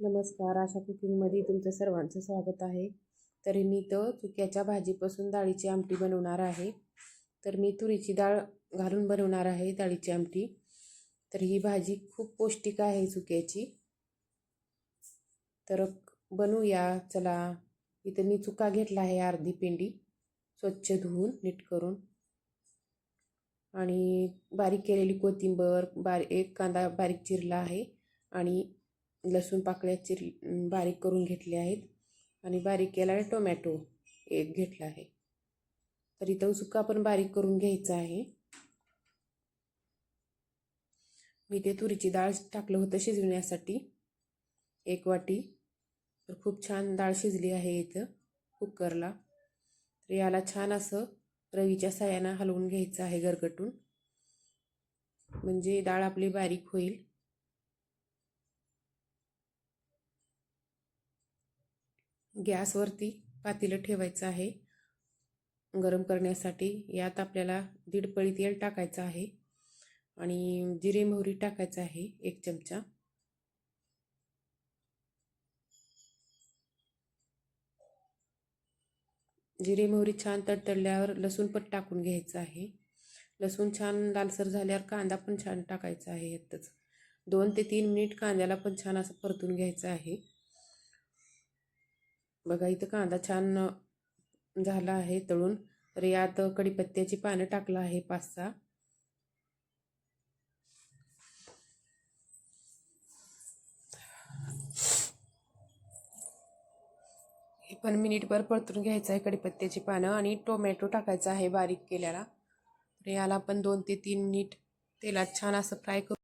नमस्कार. आशा कुकिंगमध्ये तुमचं सर्वांचं स्वागत आहे. तर मी तर चुक्याच्या भाजीपासून डाळीची आमटी बनवणार आहे. तर मी तुरीची डाळ घालून बनवणार आहे डाळीची आमटी. तर ही भाजी खूप पौष्टिक आहे चुक्याची. तर बनवूया. चला इथं मी चुका घेतला आहे अर्धी पेंडी. स्वच्छ धुवून नीट करून. आणि बारीक केलेली कोथिंबर बारीक एक कांदा बारीक चिरला आहे. आणि लसूण पाकळ्या चिर बारीक करून घेतले आहेत. आणि बारीक केला टोमॅटो एक घेतला आहे. तर इथं सुका पण बारीक करून घ्यायचा आहे. मी ते तुरीची डाळ टाकलं होतं शिजवण्यासाठी. एक वाटी. तर खूप छान डाळ शिजली आहे इथं कुकरला. तर याला छान असं रवीच्या साह्यानं हलवून घ्यायचं आहे गरगटून. म्हणजे डाळ आपली बारीक होईल. गॅसवरती पातेलं ठेवायचं आहे. गरम करण्यासाठी यात आपल्याला दीड पळी तेल टाकायचं आहे आणि जिरे मोहरी टाकायचं आहे एक चमचा. जिरे मोहरी छान तडतडल्यावर लसूण पण टाकून घ्यायचं आहे. लसूण छान लालसर झाल्यावर कांदा पण छान टाकायचा आहे. यातच दोन ते तीन मिनिट कांद्याला पण छान असं परतून घ्यायचं आहे. बघा इथं कांदा छान झाला आहे तळून. तर यात कडीपत्त्याची पानं टाकलं आहे पाच सहा हे पण मिनिटभर परतून घ्यायचं आहे कढीपत्त्याची पानं आणि टोमॅटो टाकायचा आहे बारीक केल्याला. तर याला पण दोन ते तीन मिनिट तेलात छान असं फ्राय करू